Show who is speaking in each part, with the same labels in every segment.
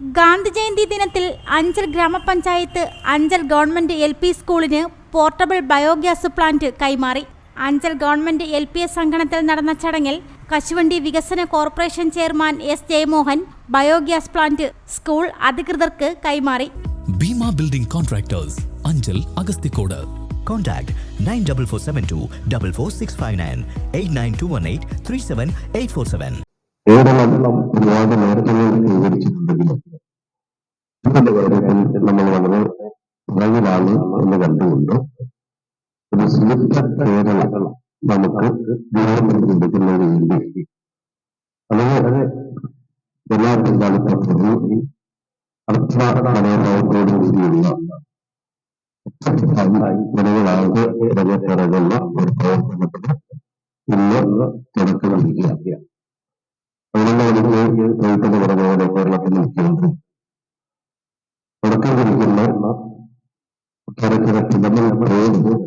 Speaker 1: ഗാന്ധി ജയന്തി ദിനത്തിൽ അഞ്ചൽ ഗ്രാമപഞ്ചായത്ത് Anchal government L P സ്കൂളിന് പോർട്ടബിൾ ബയോഗ്യാസ് പ്ലാന്റ് കൈമാറി. Anchal government L P S സംഘടനത്തിൽ നടന്ന ചടങ്ങിൽ കശുവണ്ടി വികസന corporation chairman S Jayamohan biogas plant school അധികൃതർക്ക് കൈമാറി.
Speaker 2: Bheema building contractors Anchal Agasthikode.
Speaker 3: Contact 94472 44659 89218 37847.
Speaker 4: Keralam ഒരുപാട് നേട്ടങ്ങൾ കൈവരിച്ചിട്ടുണ്ടെങ്കിലും ഇതിന്റെ കാര്യത്തിൽ നമ്മൾ വളരെ പുറകിലാണ് എന്ന് കണ്ടുകൊണ്ട് ഒരു സുരക്ഷ കേരളം നമുക്ക് ഗവൺമെന്റ് കൊടുക്കുന്നതിന് വേണ്ടി വളരെ എല്ലാ പങ്കാളിത്തത്തോടും അർത്ഥ മനോഭാവത്തോടു കൂടിയുള്ള ജനങ്ങളാകെ രംഗത്തിറങ്ങുന്ന ഒരു പ്രവർത്തനത്തിന് ഇന്ന് തുടക്കം നൽകിയ അതുകൊണ്ട് എനിക്ക് നേരത്തെ പറഞ്ഞ പോലെ കേരളത്തിലെ മുഖ്യമന്ത്രി കിടന്ന പ്രയോഗം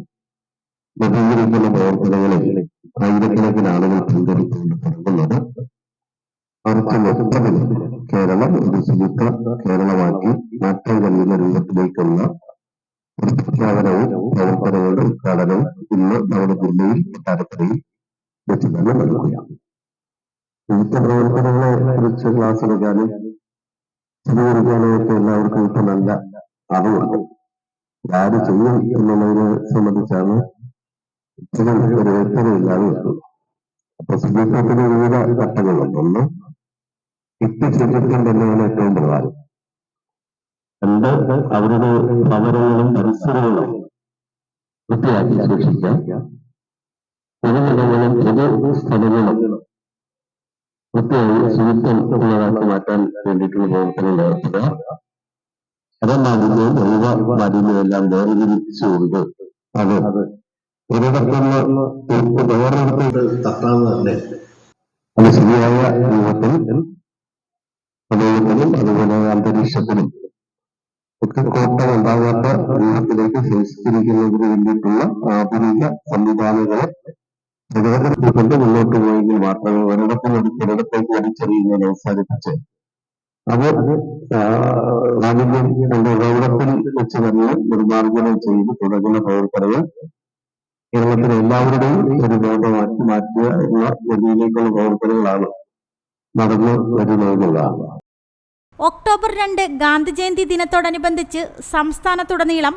Speaker 4: നവീകരിക്കുന്ന പ്രവർത്തനങ്ങളിൽ ആയിരക്കണക്കിന് ആളുകൾ പങ്കെടുത്തുകൊണ്ട് തുടങ്ങുന്നത് അവർക്ക് മൊത്തത്തിൽ കേരളം ഒരു ശുചിത്വ കേരളമാക്കി മാറ്റം കഴിയുന്ന രൂപത്തിലേക്കുള്ള പ്രഖ്യാപനവും പ്രവർത്തനങ്ങളുടെ ഉദ്ഘാടനവും ഇന്ന് നമ്മുടെ ജില്ലയിൽ കൊട്ടാരക്കരയിൽ വെച്ച് തന്നെ നൽകുകയാണ് വിവിധ പ്രവർത്തനങ്ങളെ കുറിച്ച് ക്ലാസ് എടുക്കാനും ചെറിയൊരുക്കാനും ഒക്കെ എല്ലാവർക്കും ഇപ്പൊ നല്ല അറിവുണ്ട് ആര് ചെയ്യും എന്നുള്ളതിനെ സംബന്ധിച്ചാണ് ഇത്തരം ഒരു വ്യക്തതയില്ലാതെ അപ്പൊ ശുചിത്വത്തിന് വിവിധ ഘട്ടങ്ങളുണ്ട്. ഒന്ന് ഇട്ട് തന്നെയാണ് ഏറ്റവും പ്രധാനം. രണ്ട് അവരുടെ ഭവനങ്ങളും പരിസരങ്ങളും വൃത്തിയാക്കി സൂക്ഷിക്കാം. പൊതുനിലങ്ങളും പൊതു സ്ഥലങ്ങളും വൃത്തിയായി ശുചിത്വം ഉള്ളതാക്കി മാറ്റാൻ വേണ്ടിയിട്ടുള്ള പ്രവർത്തനങ്ങൾ ഏർപ്പെടുക ശരമാലിന്യവും ദൈവ മാലിന്യവും എല്ലാം വേർതിരിച്ചുകൊണ്ട് അത്. ഒരിടത്തുനിന്ന് തീർത്ത് വേറൊരിടത്ത് തട്ടാതെ തന്നെ. അത് ശരിയായ രൂപത്തിൽ സമൂഹത്തിലും അതുപോലെ അന്തരീക്ഷത്തിലും ഒക്കെ കോട്ടം ഉണ്ടാകാത്ത രൂപത്തിലേക്ക് ശേഷിച്ചിരിക്കുന്നതിന് വേണ്ടിയിട്ടുള്ള ആധുനിക സംവിധാനങ്ങളെ പ്രചോദനത്തിൽക്കൊണ്ട് മുന്നോട്ട് പോയെങ്കിൽ മാത്രമേ ഒരിടത്തും ഒരു ഒരിടത്തേക്ക് വലിച്ചെറിയുന്നതിനെ അവസാനിപ്പിച്ച് എന്റെ ഗൗരവത്തിൽ വെച്ച് തന്നെ നിർമ്മാർജനം ചെയ്ത് തുടങ്ങുന്ന പ്രവർത്തനങ്ങൾ കേരളത്തിലെ എല്ലാവരുടെയും ഒരു ബോധമാക്കി മാറ്റുക എന്ന ഗതിയിലേക്കുള്ള പ്രവർത്തനങ്ങളാണ് നടന്നു വരുന്നതെന്നുള്ളതാണ്.
Speaker 1: ഒക്ടോബർ രണ്ട് ഗാന്ധി ജയന്തി ദിനത്തോടനുബന്ധിച്ച് സംസ്ഥാനത്തുടനീളം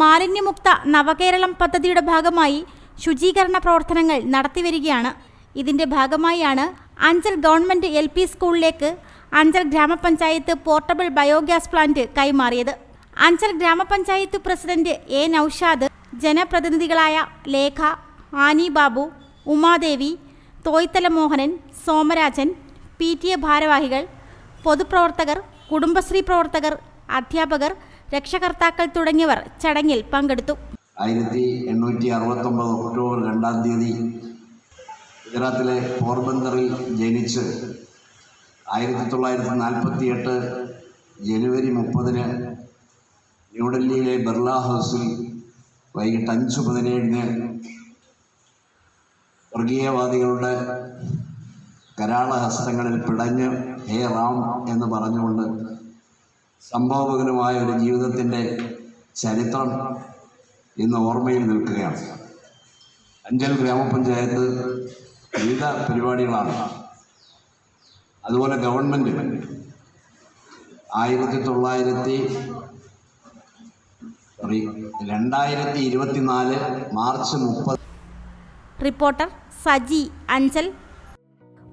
Speaker 1: മാലിന്യമുക്ത നവകേരളം പദ്ധതിയുടെ ഭാഗമായി ശുചീകരണ പ്രവർത്തനങ്ങൾ നടത്തിവരികയാണ്. ഇതിന്റെ ഭാഗമായാണ് അഞ്ചൽ ഗവൺമെന്റ് എൽ സ്കൂളിലേക്ക് അഞ്ചൽ ഗ്രാമപഞ്ചായത്ത് പോർട്ടബിൾ ബയോഗ്യാസ് പ്ലാന്റ് കൈമാറിയത്. അഞ്ചൽ ഗ്രാമപഞ്ചായത്ത് president A Naushad ജനപ്രതിനിധികളായ Lekha Annie Babu Umadevi Thoythala Mohanan Somarajan P T A ഭാരവാഹികൾ പൊതുപ്രവർത്തകർ കുടുംബശ്രീ പ്രവർത്തകർ അധ്യാപകർ രക്ഷകർത്താക്കൾ തുടങ്ങിയവർ ചടങ്ങിൽ പങ്കെടുത്തു.
Speaker 5: ആയിരത്തി എണ്ണൂറ്റി അറുപത്തൊമ്പത് ഒക്ടോബർ രണ്ടാം തീയതി ഗുജറാത്തിലെ പോർബന്ദറിൽ ജനിച്ച് ആയിരത്തി തൊള്ളായിരത്തി നാൽപ്പത്തി എട്ട് ജനുവരി മുപ്പതിന് ന്യൂഡൽഹിയിലെ ബിർള ഹൗസിൽ വൈകിട്ട് അഞ്ച് പതിനേഴിന് വർഗീയവാദികളുടെ കരാളഹസ്തങ്ങളിൽ പിടഞ്ഞ് ഹേ റാം എന്ന് പറഞ്ഞുകൊണ്ട് സംഭവകരമായ ഒരു ജീവിതത്തിന്റെ ചരിത്രം ഇന്ന് ഓർമ്മയിൽ നിൽക്കുകയാണ്. അഞ്ചൽ ഗ്രാമപഞ്ചായത്ത് വിവിധ പരിപാടികളാണ്. അതുപോലെ ഗവൺമെന്റ് ആയിരത്തി തൊള്ളായിരത്തി രണ്ടായിരത്തി ഇരുപത്തിനാല് മാർച്ച് മുപ്പത്
Speaker 1: റിപ്പോർട്ടർ സജി അഞ്ചൽ